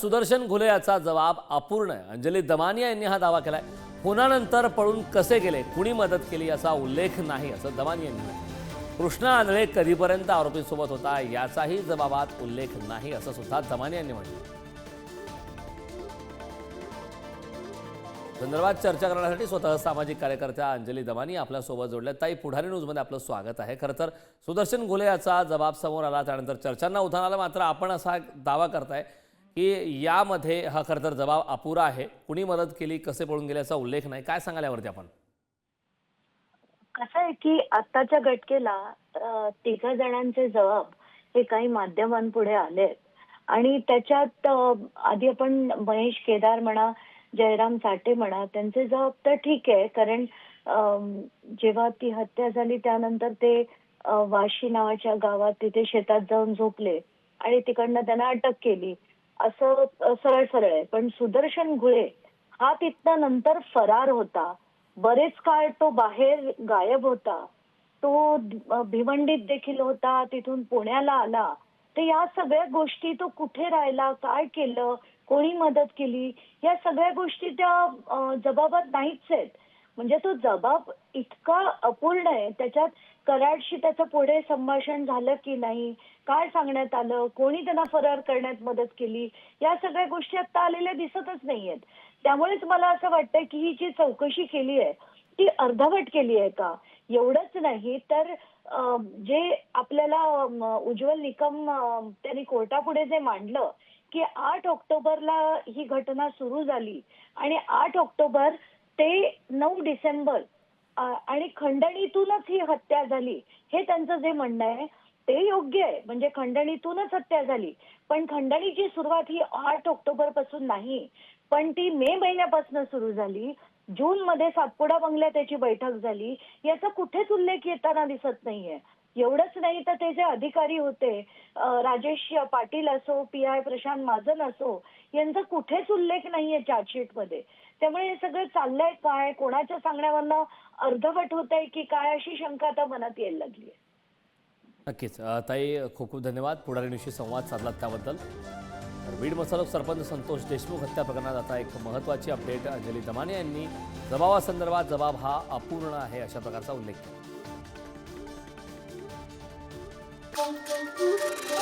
सुदर्शन घुले याचा जबाब अपूर्ण आहे. अंजली दमानिया यांनी हा दावा केलाय. खुनानंतर पळून कसे गेले? कुणी मदत केली याचा उल्लेख नाही असं दमानिया यांनी म्हटलं कृष्णा आंधळे कधीपर्यंत आरोपींसोबत होता याचाही जबाबात उल्लेख नाही असं सुद्धा दमानिया यांनी म्हटलं संदर्भात चर्चा करण्यासाठी स्वतः सामाजिक कार्यकर्त्या अंजली दमानी आपल्यासोबत जोडल्या ताई पुढारी न्यूजमध्ये आपलं स्वागत आहे. खरं तर सुदर्शन घोले याचा जबाब समोर आला त्यानंतर चर्चांना उधाण आलं मात्र आपण असा दावा करताय. की यामध्ये हा खरं तर जबाब अपुरा आहे. कुणी मदत केली कसे पळून गेल्याचा उल्लेख नाही. काय सांगाल यावरती आपण? कसं आहे की आताच्या घटकेला तिघा जणांचे जबाब हे काही माध्यमांपुढे आले आणि त्याच्यात आधी आपण महेश केदार म्हणा जयराम साठे म्हणा त्यांचे जबाब तर ठीक आहे. कारण जेव्हा ती हत्या झाली त्यानंतर ते वाशी नावाच्या गावात तिथे शेतात जाऊन झोपले. आणि तिकडनं त्यांना अटक केली. असं सरळ सरळ आहे. पण सुदर्शन घुळे हा तिथनं नंतर फरार होता. बरेच काळ तो बाहेर गायब होता. तो भिवंडीत देखील होता तिथून पुण्याला आला. तर या सगळ्या गोष्टी तो कुठे राहिला काय केलं कोणी मदत केली या सगळ्या गोष्टी त्या जबाबात नाहीच आहेत. म्हणजे तो जबाब इतका अपूर्ण आहे. त्याच्यात कराडशी त्याचं पुढे संभाषण झालं की नाही? काय सांगण्यात आलं? कोणी त्यांना फरार करण्यात मदत केली? या सगळ्या गोष्टी आता आलेल्या दिसतच नाहीयेत. त्यामुळेच मला असं वाटतं की ही जी चौकशी केली आहे ती अर्धवट केली आहे का? एवढंच नाही तर जे आपल्याला उज्ज्वल निकम त्यांनी कोर्टापुढे जे मांडलं की आठ ऑक्टोबरला ही घटना सुरू झाली आणि आठ ऑक्टोबर ते नऊ डिसेंबर आणि खंडणीतूनच ही हत्या झाली हे त्यांचं जे म्हणणं आहे ते योग्य आहे. म्हणजे खंडणीतूनच हत्या झाली. पण खंडणीची सुरुवात ही आठ ऑक्टोबरपासून नाही पण ती मे महिन्यापासून सुरू झाली. जून मध्ये सातपुडा बंगल्यात त्याची बैठक झाली. याचा कुठेच उल्लेख येताना दिसत नाहीये. एवढंच नाही तर ते जे अधिकारी होते राजेश पाटील असो पी आय प्रशांत महाजन असो यांचा कुठेच उल्लेख नाहीये चार्जशीटमध्ये त्यामुळे हे सगळं चाललंय काय? कोणाच्या सांगण्यावरनं अर्धवट होत आहे की काय अशी शंका आता मनात यायला लागली नक्कीच. ताई खूप खूप धन्यवाद. पुढारीनिशी संवाद साधला त्याबद्दल. बीड मसालोक सरपंच संतोष देशमुख हत्या प्रकरणात आता एक महत्त्वाची अपडेट अंजली दमाने यांनी जबाबासंदर्भात जबाब हा अपूर्ण आहे अशा प्रकारचा उल्लेख केला. pum, pum, pum.